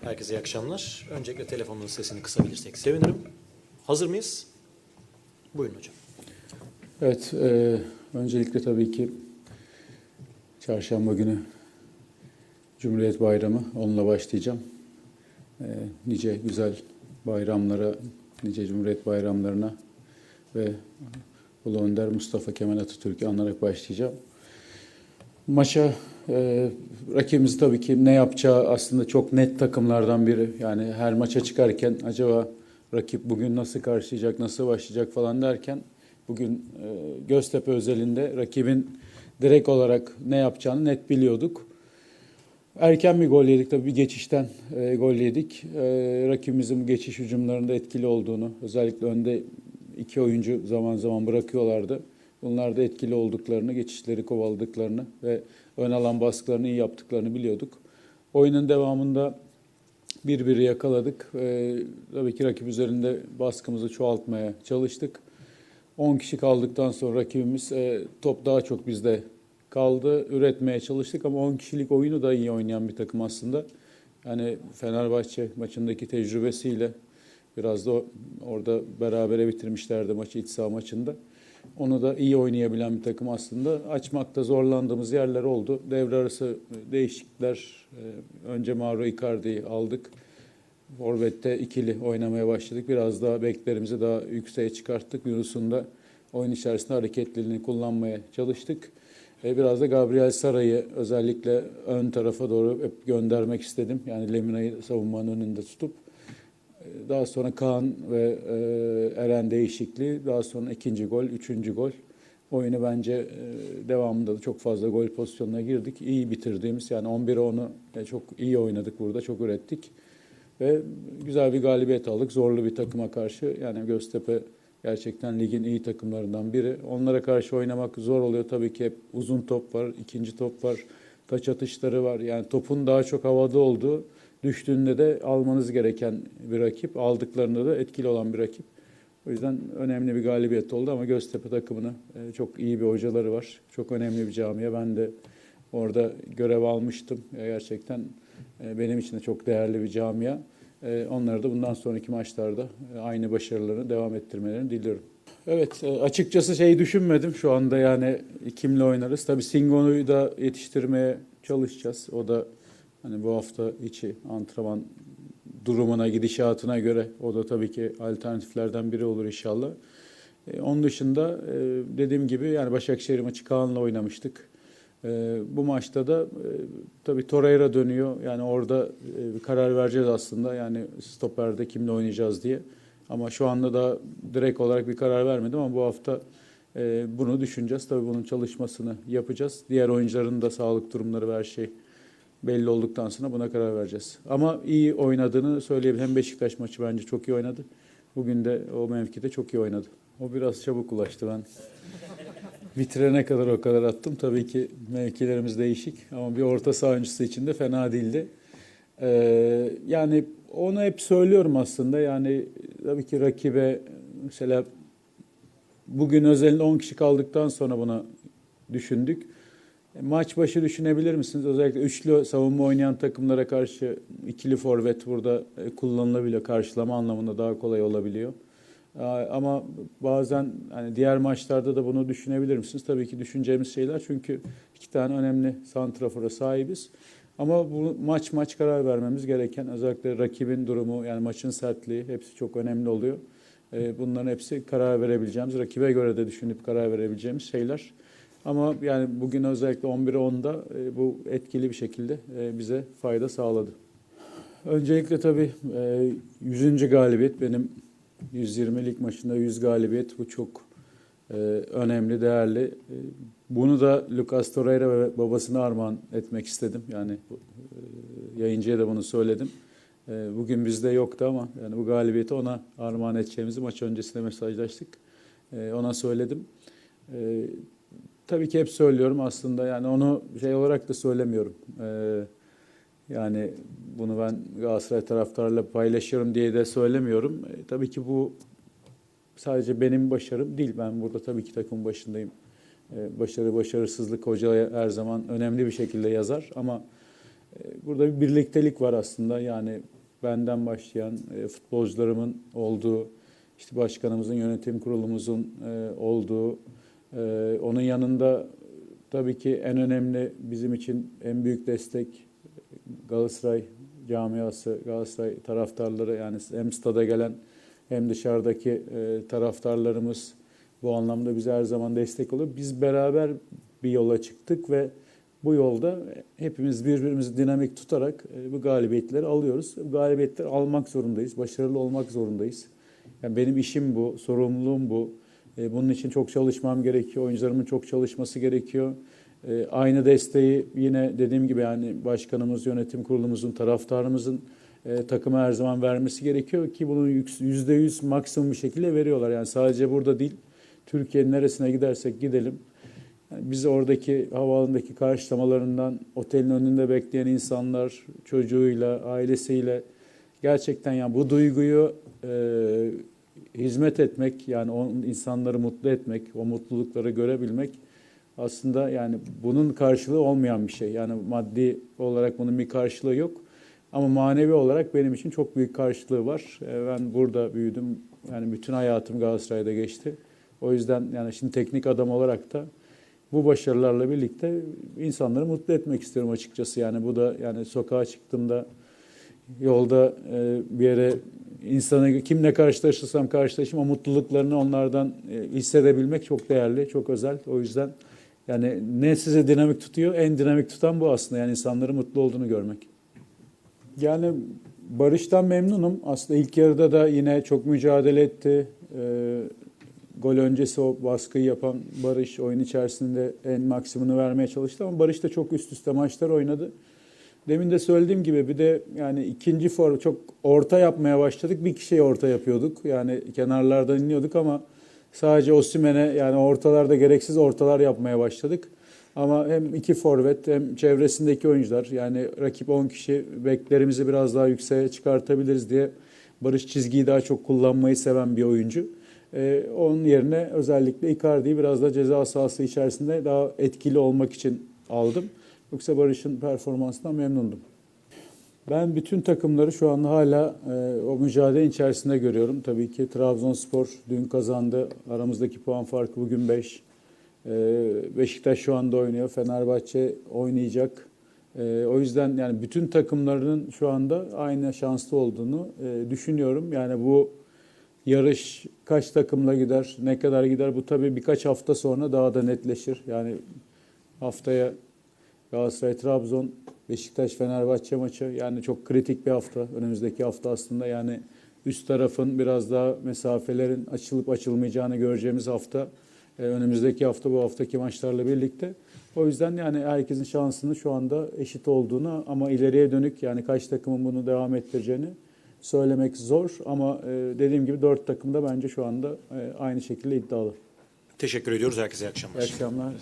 Herkese iyi akşamlar. Öncelikle telefonun sesini kısabilirsek sevinirim. Hazır mıyız? Buyurun hocam. Evet, e, öncelikle tabii ki çarşamba günü Cumhuriyet Bayramı, onunla başlayacağım. E, nice güzel bayramlara, nice Cumhuriyet bayramlarına ve Ulu Önder Mustafa Kemal Atatürk'ü anarak başlayacağım. Maça e, rakibimiz tabii ki ne yapacağı aslında çok net takımlardan biri. Yani her maça çıkarken acaba rakip bugün nasıl karşılayacak, nasıl başlayacak falan derken bugün e, Göztepe özelinde rakibin direkt olarak ne yapacağını net biliyorduk. Erken bir gol yedik tabii bir geçişten e, gol yedik. E, rakibimizin geçiş hücumlarında etkili olduğunu, özellikle önde iki oyuncu zaman zaman bırakıyorlardı. Bunlarda etkili olduklarını, geçişleri kovaladıklarını ve ön alan baskılarını iyi yaptıklarını biliyorduk. Oyunun devamında bir biri yakaladık. E, tabii ki rakip üzerinde baskımızı çoğaltmaya çalıştık. 10 kişi kaldıktan sonra rakibimiz e, top daha çok bizde kaldı. Üretmeye çalıştık ama 10 kişilik oyunu da iyi oynayan bir takım aslında. Yani Fenerbahçe maçındaki tecrübesiyle biraz da orada berabere bitirmişlerdi maçı iç saha maçında. Onu da iyi oynayabilen bir takım aslında. Açmakta zorlandığımız yerler oldu. Devre arası değişiklikler. e, Önce Mauro Icardi'yi aldık. Forvet'te ikili oynamaya başladık. Biraz daha beklerimizi daha yükseğe çıkarttık. Yunus'un da oyun içerisinde hareketliliğini kullanmaya çalıştık. E, Biraz da Gabriel Saray'ı özellikle ön tarafa doğru hep göndermek istedim. Yani Lemina'yı savunmanın önünde tutup. Daha sonra Kaan ve e, Eren değişikliği. Daha sonra ikinci gol, üçüncü gol. Oyunu bence e, devamında da çok fazla gol pozisyonuna girdik. İyi bitirdiğimiz yani 11'e 10'u e, çok iyi oynadık burada, çok ürettik. Ve güzel bir galibiyet aldık. Zorlu bir takıma karşı. Yani Göztepe gerçekten ligin iyi takımlarından biri. Onlara karşı oynamak zor oluyor. Tabii ki hep uzun top var, ikinci top var, taç atışları var. Yani topun daha çok havada olduğu, düştüğünde de almanız gereken bir rakip. Aldıklarında da etkili olan bir rakip. O yüzden önemli bir galibiyet oldu ama Göztepe takımını e, çok iyi bir hocaları var. Çok önemli bir camia. Ben de orada görev almıştım. Gerçekten e, benim için de çok değerli bir camia. E, Onları da bundan sonraki maçlarda aynı başarılarını devam ettirmelerini diliyorum. Evet, açıkçası şeyi düşünmedim şu anda yani kimle oynarız. Tabii Singo'yu da yetiştirmeye çalışacağız. O da hani bu hafta içi antrenman durumuna, gidişatına göre o da tabii ki alternatiflerden biri olur inşallah. E, onun dışında e, dediğim gibi yani Başakşehir maçı Kaan'la oynamıştık. E, bu maçta da e, tabii Torreira dönüyor. Yani orada e, karar vereceğiz aslında. Yani stoperde kimle oynayacağız diye. Ama şu anda da direkt olarak bir karar vermedim ama bu hafta e, bunu düşüneceğiz. Tabii bunun çalışmasını yapacağız. Diğer oyuncuların da sağlık durumları ve her şey belli olduktan sonra buna karar vereceğiz. Ama iyi oynadığını söyleyebilirim. Hem Beşiktaş maçı bence çok iyi oynadı. Bugün de o mevkide çok iyi oynadı. O biraz çabuk ulaştı ben. Bitirene kadar o kadar attım. Tabii ki mevkilerimiz değişik ama bir orta saha oyuncusu için de fena değildi. Ee, yani onu hep söylüyorum aslında. Yani tabii ki rakibe mesela bugün özelinde 10 kişi kaldıktan sonra buna düşündük. Maç başı düşünebilir misiniz? Özellikle üçlü savunma oynayan takımlara karşı ikili forvet burada e, kullanılabiliyor. Karşılama anlamında daha kolay olabiliyor. Ama bazen hani diğer maçlarda da bunu düşünebilir misiniz? Tabii ki düşüneceğimiz şeyler çünkü iki tane önemli santrafora sahibiz. Ama bu maç maç karar vermemiz gereken özellikle rakibin durumu yani maçın sertliği hepsi çok önemli oluyor. E, Bunların hepsi karar verebileceğimiz, rakibe göre de düşünüp karar verebileceğimiz şeyler. Ama yani bugün özellikle 11'e 10'da e, bu etkili bir şekilde e, bize fayda sağladı. Öncelikle tabii e, 100. galibiyet benim 120 lig maçında 100 galibiyet bu çok e, önemli, değerli. E, Bunu da Lucas Torreira ve babasına armağan etmek istedim. Yani e, yayıncıya da bunu söyledim. E, Bugün bizde yoktu ama yani bu galibiyeti ona armağan edeceğimizi maç öncesinde mesajlaştık. E, Ona söyledim. E, Tabii ki hep söylüyorum aslında yani onu şey olarak da söylemiyorum. Ee, yani bunu ben Galatasaray taraftarıyla paylaşıyorum diye de söylemiyorum. Ee, tabii ki bu sadece benim başarım değil. Ben burada tabii ki takım başındayım. E, başarı, başarısızlık hoca her zaman önemli bir şekilde yazar ama e, burada bir birliktelik var aslında. Yani benden başlayan e, futbolcularımın olduğu, işte başkanımızın, yönetim kurulumuzun e, olduğu, e, onun yanında tabii ki en önemli bizim için en büyük destek Galatasaray camiası, Galatasaray taraftarları yani hem stada gelen hem dışarıdaki e, taraftarlarımız bu anlamda bize her zaman destek oluyor. Biz beraber bir yola çıktık ve bu yolda hepimiz birbirimizi dinamik tutarak e, bu galibiyetleri alıyoruz. Bu galibiyetleri almak zorundayız, başarılı olmak zorundayız. Yani benim işim bu, sorumluluğum bu. E, Bunun için çok çalışmam gerekiyor, oyuncularımın çok çalışması gerekiyor. E, Aynı desteği yine dediğim gibi yani başkanımız, yönetim kurulumuzun, taraftarımızın e, takıma her zaman vermesi gerekiyor ki bunu yüzde yüz maksimum bir şekilde veriyorlar. Yani sadece burada değil, Türkiye'nin neresine gidersek gidelim. Yani biz oradaki havaalanındaki karşılamalarından, otelin önünde bekleyen insanlar, çocuğuyla, ailesiyle gerçekten yani bu duyguyu e, hizmet etmek, yani o insanları mutlu etmek, o mutlulukları görebilmek aslında yani bunun karşılığı olmayan bir şey. Yani maddi olarak bunun bir karşılığı yok. Ama manevi olarak benim için çok büyük karşılığı var. E, Ben burada büyüdüm. Yani bütün hayatım Galatasaray'da geçti. O yüzden yani şimdi teknik adam olarak da bu başarılarla birlikte insanları mutlu etmek istiyorum açıkçası. Yani bu da yani sokağa çıktığımda yolda e, bir yere insanı kimle karşılaşırsam karşılaşayım o mutluluklarını onlardan e, hissedebilmek çok değerli, çok özel. O yüzden yani ne sizi dinamik tutuyor? En dinamik tutan bu aslında. Yani insanların mutlu olduğunu görmek. Yani Barış'tan memnunum. Aslında ilk yarıda da yine çok mücadele etti. Ee, gol öncesi o baskıyı yapan Barış oyun içerisinde en maksimunu vermeye çalıştı ama Barış da çok üst üste maçlar oynadı. Demin de söylediğim gibi bir de yani ikinci for çok orta yapmaya başladık. Bir kişiye orta yapıyorduk. Yani kenarlardan iniyorduk ama sadece Osimhen'e yani ortalarda gereksiz ortalar yapmaya başladık. Ama hem iki forvet hem çevresindeki oyuncular yani rakip 10 kişi beklerimizi biraz daha yükseğe çıkartabiliriz diye Barış çizgiyi daha çok kullanmayı seven bir oyuncu. Ee, onun yerine özellikle Icardi'yi biraz da ceza sahası içerisinde daha etkili olmak için aldım. Yoksa Barış'ın performansından memnundum. Ben bütün takımları şu an hala e, o mücadele içerisinde görüyorum. Tabii ki Trabzonspor dün kazandı. Aramızdaki puan farkı bugün 5. Beşiktaş şu anda oynuyor. Fenerbahçe oynayacak. E, o yüzden yani bütün takımlarının şu anda aynı şanslı olduğunu e, düşünüyorum. Yani bu yarış kaç takımla gider, ne kadar gider bu tabii birkaç hafta sonra daha da netleşir. Yani haftaya Galatasaray, Trabzon, Beşiktaş, Fenerbahçe maçı yani çok kritik bir hafta. Önümüzdeki hafta aslında yani üst tarafın biraz daha mesafelerin açılıp açılmayacağını göreceğimiz hafta. Ee, önümüzdeki hafta bu haftaki maçlarla birlikte. O yüzden yani herkesin şansının şu anda eşit olduğunu ama ileriye dönük yani kaç takımın bunu devam ettireceğini söylemek zor. Ama e, dediğim gibi dört takım da bence şu anda e, aynı şekilde iddialı. Teşekkür ediyoruz. Herkese iyi akşamlar. İyi akşamlar.